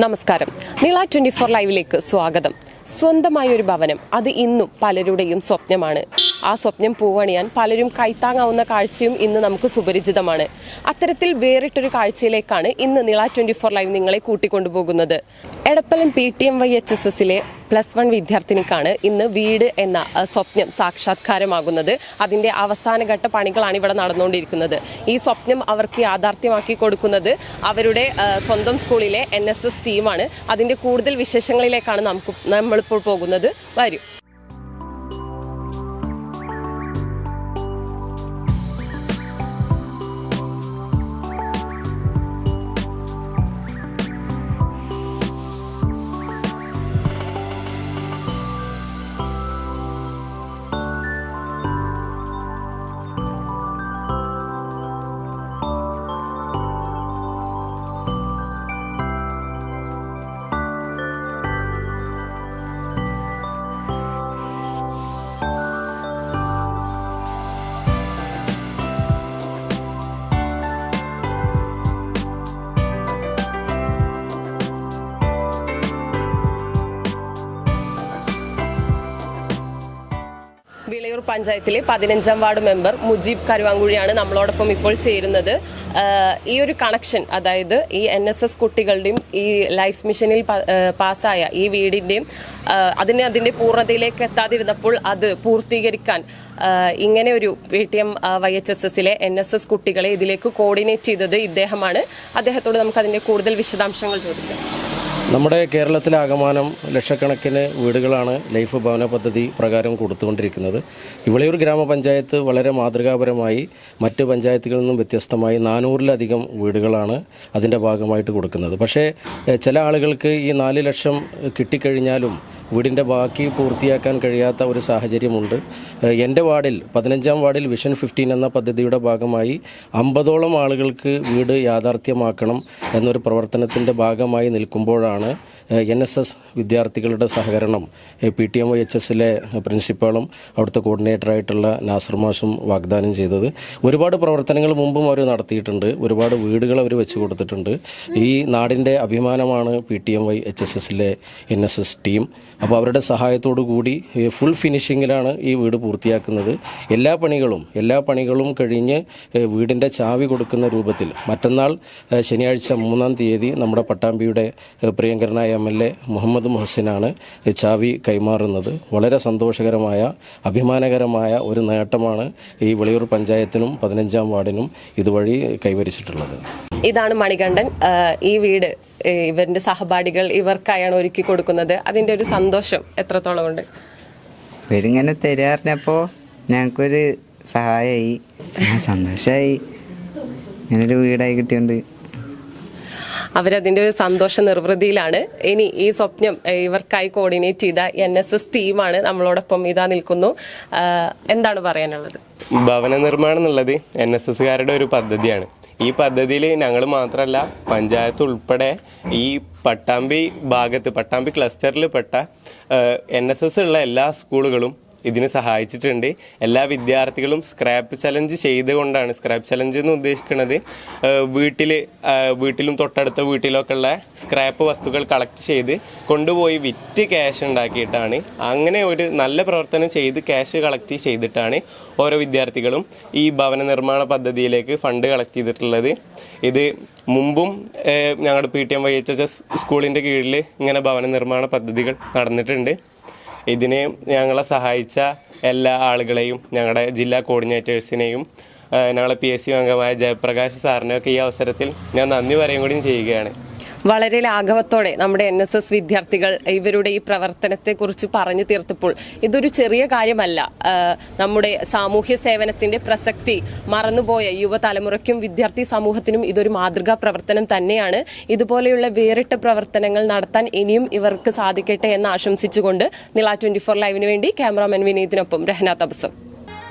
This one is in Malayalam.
നമസ്കാരം. നീള ട്വന്റി ഫോർ ലൈവിലേക്ക് സ്വാഗതം. സ്വന്തമായ ഒരു ഭവനം അത് ഇന്നും പലരുടെയും സ്വപ്നമാണ്. ആ സ്വപ്നം പൂവണിയാൻ പലരും കൈത്താങ്ങാവുന്ന കാഴ്ചയും ഇന്ന് നമുക്ക് സുപരിചിതമാണ്. അത്തരത്തിൽ വേറിട്ടൊരു കാഴ്ചയിലേക്കാണ് ഇന്ന് നിള ട്വന്റി ഫോർ ലൈവ് നിങ്ങളെ കൂട്ടിക്കൊണ്ടുപോകുന്നത്. Edappalam P T M Y H S എസിലെ പ്ലസ് വൺ വിദ്യാർത്ഥിനിക്കാണ് ഇന്ന് വീട് എന്ന സ്വപ്നം സാക്ഷാത്കാരമാകുന്നത്. അതിന്റെ അവസാനഘട്ട പണികളാണ് ഇവിടെ നടന്നുകൊണ്ടിരിക്കുന്നത്. ഈ സ്വപ്നം അവർക്ക് യാഥാർത്ഥ്യമാക്കി കൊടുക്കുന്നത് അവരുടെ സ്വന്തം സ്കൂളിലെ എൻ ടീമാണ്. അതിന്റെ കൂടുതൽ വിശേഷങ്ങളിലേക്കാണ് നമുക്ക് നമ്മളിപ്പോൾ പോകുന്നത്. വരും. വിളയൂർ പഞ്ചായത്തിലെ പതിനഞ്ചാം വാർഡ് മെമ്പർ മുജീബ് കരുവാങ്കുഴിയാണ് നമ്മളോടൊപ്പം ഇപ്പോൾ ചേരുന്നത്. ഈ ഒരു കണക്ഷൻ അതായത് ഈ എൻ എസ് എസ് കുട്ടികളുടെയും ഈ ലൈഫ് മിഷനിൽ പാസ്സായ ഈ വീടിന്റെയും അതിന് അതിന്റെ പൂർണതയിലേക്ക് എത്താതിരുന്നപ്പോൾ അത് പൂർത്തീകരിക്കാൻ ഇങ്ങനെ ഒരു P T M Y H S എസിലെ എൻ എസ് എസ് കുട്ടികളെ ഇതിലേക്ക് കോർഡിനേറ്റ് ചെയ്തത് ഇദ്ദേഹമാണ്. അദ്ദേഹത്തോട് നമുക്ക് അതിന്റെ കൂടുതൽ വിശദാംശങ്ങൾ ചോദിക്കാം. നമ്മുടെ കേരളത്തിലെ കേരളത്തിലാകമാനം ലക്ഷക്കണക്കിന് വീടുകളാണ് ലൈഫ് ഭവന പദ്ധതി പ്രകാരം കൊടുത്തുകൊണ്ടിരിക്കുന്നത്. ഇവിളയൂർ ഗ്രാമപഞ്ചായത്ത് വളരെ മാതൃകാപരമായി മറ്റ് പഞ്ചായത്തുകളിൽ നിന്നും വ്യത്യസ്തമായി നാനൂറിലധികം വീടുകളാണ് അതിന്റെ ഭാഗമായിട്ട് കൊടുക്കുന്നത്. പക്ഷേ ചില ആളുകൾക്ക് ഈ നാല് ലക്ഷം കിട്ടിക്കഴിഞ്ഞാലും വീടിന്റെ ബാക്കി പൂർത്തിയാക്കാൻ കഴിയാത്ത ഒരു സാഹചര്യമുണ്ട്. എന്റെ വാർഡിൽ പതിനഞ്ചാം വാർഡിൽ വിഷൻ ഫിഫ്റ്റീൻ എന്ന പദ്ധതിയുടെ ഭാഗമായി അമ്പതോളം ആളുകൾക്ക് വീട് യാഥാർത്ഥ്യമാക്കണം എന്നൊരു പ്രവർത്തനത്തിന്റെ ഭാഗമായി നിൽക്കുമ്പോഴാണ് എൻ എസ് എസ് വിദ്യാർത്ഥികളുടെ സഹകരണം P T M Y H എസിലെ പ്രിൻസിപ്പാളും അവിടുത്തെ കോർഡിനേറ്ററായിട്ടുള്ള നാസർ മാഷും വാഗ്ദാനം ചെയ്തത്. ഒരുപാട് പ്രവർത്തനങ്ങൾ മുമ്പും അവർ നടത്തിയിട്ടുണ്ട്. ഒരുപാട് വീടുകൾ അവർ വെച്ച് കൊടുത്തിട്ടുണ്ട്. ഈ നാടിന്റെ അഭിമാനമാണ് P T M Y H S എസിലെ എൻ എസ് എസ് ടീം. അപ്പോൾ അവരുടെ സഹായത്തോടു കൂടി ഫുൾ ഫിനിഷിങ്ങിലാണ് ഈ വീട് പൂർത്തിയാക്കുന്നത്. എല്ലാ പണികളും എല്ലാ പണികളും കഴിഞ്ഞ് വീടിന്റെ ചാവി കൊടുക്കുന്ന രൂപത്തിൽ മറ്റന്നാൾ ശനിയാഴ്ച മൂന്നാം തീയതി നമ്മുടെ പട്ടാമ്പിയുടെ പ്രിയങ്കരനായ എം എൽ എ മുഹമ്മദ് മുഹസിനാണ് ഈ ചാവി കൈമാറുന്നത്. വളരെ സന്തോഷകരമായ അഭിമാനകരമായ ഒരു നേട്ടമാണ് ഈ വിളയൂർ പഞ്ചായത്തിനും പതിനഞ്ചാം വാർഡിനും ഇതുവഴി കൈവരിച്ചിട്ടുള്ളത്. ഇതാണ് മണികണ്ഠൻ. ഈ വീട് ഇവരുടെ സഹപാഠികൾ ഇവർക്കായാണ് ഒരുക്കി കൊടുക്കുന്നത്. അതിന്റെ ഒരു സന്തോഷം എത്രത്തോളം ഉണ്ട്? ഇവരിങ്ങനെ തരാറിഞ്ഞപ്പോൾ ഞങ്ങൾക്കൊരു സഹായമായി സന്തോഷമായി ഇങ്ങനൊരു വീടായി കിട്ടിയോണ്ട്. അവരതിന്റെ ഒരു സന്തോഷ നിർവൃതിയിലാണ്. ഇനി ഈ സ്വപ്നം ഇവർക്കായി കോർഡിനേറ്റ് ചെയ്ത എൻ എസ് എസ് ടീമാണ് നമ്മളോടൊപ്പം ഇതാ നിൽക്കുന്നു. എന്താണ് പറയാനുള്ളത്? ഭവന നിർമ്മാണം എന്നുള്ളത് എൻ എസ് എസ്സുകാരുടെ ഒരു പദ്ധതിയാണ്. ഈ പദ്ധതിയിൽ ഞങ്ങൾ മാത്രമല്ല പഞ്ചായത്ത് ഉൾപ്പെടെ ഈ പട്ടാമ്പി ഭാഗത്ത് പട്ടാമ്പി ക്ലസ്റ്ററിൽ പെട്ട എൻ എസ് എസ് ഉള്ള എല്ലാ സ്കൂളുകളും ഇതിന് സഹായിച്ചിട്ടുണ്ട്. എല്ലാ വിദ്യാർത്ഥികളും സ്ക്രാപ്പ് ചലഞ്ച് ചെയ്തുകൊണ്ടാണ് സ്ക്രാപ്പ് ചലഞ്ച് എന്ന് ഉദ്ദേശിക്കുന്നത്. വീട്ടിൽ വീട്ടിലും തൊട്ടടുത്ത വീട്ടിലൊക്കെ ഉള്ള സ്ക്രാപ്പ് വസ്തുക്കൾ കളക്ട് ചെയ്ത് കൊണ്ടുപോയി വിറ്റ് ക്യാഷ് ഉണ്ടാക്കിയിട്ടാണ്. അങ്ങനെ ഒരു നല്ല പ്രവർത്തനം ചെയ്ത് ക്യാഷ് കളക്ട് ചെയ്തിട്ടാണ് ഓരോ വിദ്യാർത്ഥികളും ഈ ഭവന നിർമ്മാണ പദ്ധതിയിലേക്ക് ഫണ്ട് കളക്ട് ചെയ്തിട്ടുള്ളത്. ഇത് മുമ്പും ഞങ്ങളുടെ P T M Y H H S സ്കൂളിന്റെ കീഴിൽ ഇങ്ങനെ ഭവന നിർമ്മാണ പദ്ധതികൾ നടന്നിട്ടുണ്ട്. ഇതിന് ഞങ്ങളെ സഹായിച്ച എല്ലാ ആളുകളെയും ഞങ്ങളുടെ ജില്ലാ കോർഡിനേറ്റേഴ്സിനെയും ഞങ്ങളെ പി എസ് സി അംഗമായ ജയപ്രകാശ് സാറിനെയൊക്കെ ഈ അവസരത്തിൽ ഞാൻ നന്ദി പറയും കൂടിയും ചെയ്യുകയാണ്. വളരെ ലാഘവത്തോടെ നമ്മുടെ എൻ എസ് എസ് വിദ്യാർത്ഥികൾ ഇവരുടെ ഈ പ്രവർത്തനത്തെ കുറിച്ച് പറഞ്ഞു തീർത്തപ്പോൾ ഇതൊരു ചെറിയ കാര്യമല്ല. നമ്മുടെ സാമൂഹ്യ സേവനത്തിന്റെ പ്രസക്തി മറന്നുപോയ യുവതലമുറയ്ക്കും വിദ്യാർത്ഥി സമൂഹത്തിനും ഇതൊരു മാതൃകാ പ്രവർത്തനം തന്നെയാണ്. ഇതുപോലെയുള്ള വേറിട്ട പ്രവർത്തനങ്ങൾ നടത്താൻ ഇനിയും ഇവർക്ക് സാധിക്കട്ടെ എന്ന് ആശംസിച്ചുകൊണ്ട് നില ട്വന്റി ഫോർ ലൈവിന് വേണ്ടി ക്യാമറാമാൻ വിനീതിനൊപ്പം രഹന തബസം